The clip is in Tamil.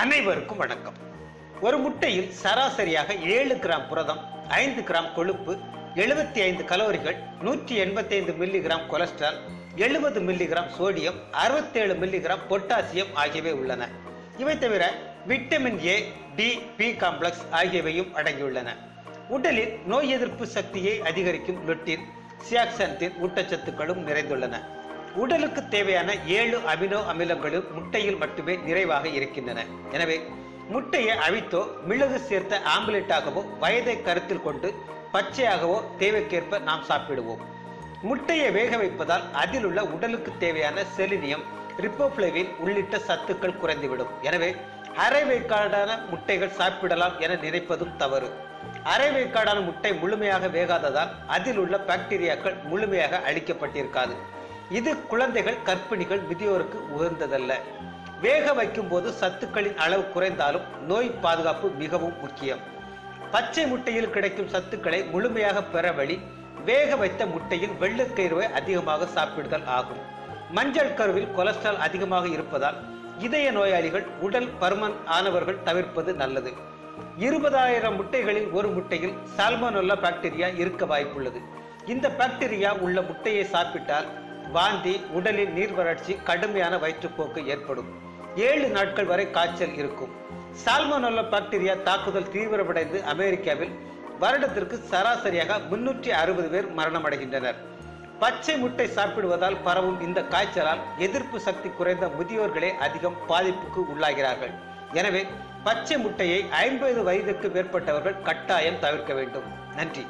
அனைவருக்கும் வணக்கம். ஒரு முட்டையில் சராசரியாக ஏழு கிராம் புரதம் ஐந்து கிராம் கொழுப்பு எழுபத்தி ஐந்து கலோரிகள் நூற்றி எண்பத்தி ஐந்து மில்லிகிராம் கொலஸ்ட்ரால் எழுபது மில்லிகிராம் சோடியம் அறுபத்தேழு மில்லிகிராம் பொட்டாசியம் ஆகியவை உள்ளன. இவை தவிர vitamin A D B complex ஆகியவையும் அடங்கியுள்ளன. உடலில் நோய் எதிர்ப்பு சக்தியை அதிகரிக்கும் லுட்டின் சியாக்சன்தின் ஊட்டச்சத்துக்களும் நிறைந்துள்ளன. உடலுக்கு தேவையான ஏழு அமினோ அமிலங்களும் முட்டையில் மட்டுமே நிறைவாக இருக்கின்றன. எனவே முட்டையை அவித்தோ மிளகு சேர்த்த ஆம்லெட்டாகவோ வயதை கருத்தில் கொண்டு பச்சையாகவோ தேவைக்கேற்ப நாம் சாப்பிடுவோம். முட்டையை வேக வைப்பதால் அதில் உள்ள உடலுக்கு தேவையான செலினியம் ரிப்போப்ளவின் உள்ளிட்ட சத்துக்கள் குறைந்துவிடும். எனவே அரை வேக்காடான முட்டைகள் சாப்பிடலாம் என நினைப்பதும் தவறு. அரை வேக்காடான முட்டை முழுமையாக வேகாததால் அதில் உள்ள பாக்டீரியாக்கள் முழுமையாக அழிக்கப்பட்டிருக்காது. இது குழந்தைகள் கர்ப்பிணிகள் முதியோருக்கு உகந்ததல்ல. வேக வைக்கும் போது சத்துக்களின் அளவு குறைந்தாலும் நோய் பாதுகாப்பு மிகவும் முக்கியம். பச்சை முட்டையில் கிடைக்கும் சத்துக்களை முழுமையாக பெற வழி வேக வைத்த முட்டையில் வெள்ளைக்கருவை அதிகமாக சாப்பிடுதல் ஆகும். மஞ்சள் கருவில் கொலஸ்ட்ரால் அதிகமாக இருப்பதால் இதய நோயாளிகள் உடல் பருமன் ஆனவர்கள் தவிர்ப்பது நல்லது. இருபதாயிரம் முட்டைகளில் ஒரு முட்டையில் சால்மோனோல்லா பாக்டீரியா இருக்க வாய்ப்புள்ளது. இந்த பாக்டீரியா உள்ள முட்டையை சாப்பிட்டால் வாந்தி உடலில் நீர் வறட்சி கடுமையான வயிற்றுப்போக்கு ஏற்படும். ஏழு நாட்கள் வரை காய்ச்சல் இருக்கும். சால்மோனோல்லா பாக்டீரியா தாக்குதல் தீவிரமடைந்து அமெரிக்காவில் வருடத்திற்கு சராசரியாக முன்னூற்றி அறுபது பேர் மரணமடைகின்றனர். பச்சை முட்டை சாப்பிடுவதால் பரவும் இந்த காய்ச்சலால் எதிர்ப்பு சக்தி குறைந்த முதியோர்களே அதிகம் பாதிப்புக்கு உள்ளாகிறார்கள். எனவே பச்சை முட்டையை ஐம்பது வயதுக்கு மேற்பட்டவர்கள் கட்டாயம் தவிர்க்க வேண்டும். நன்றி.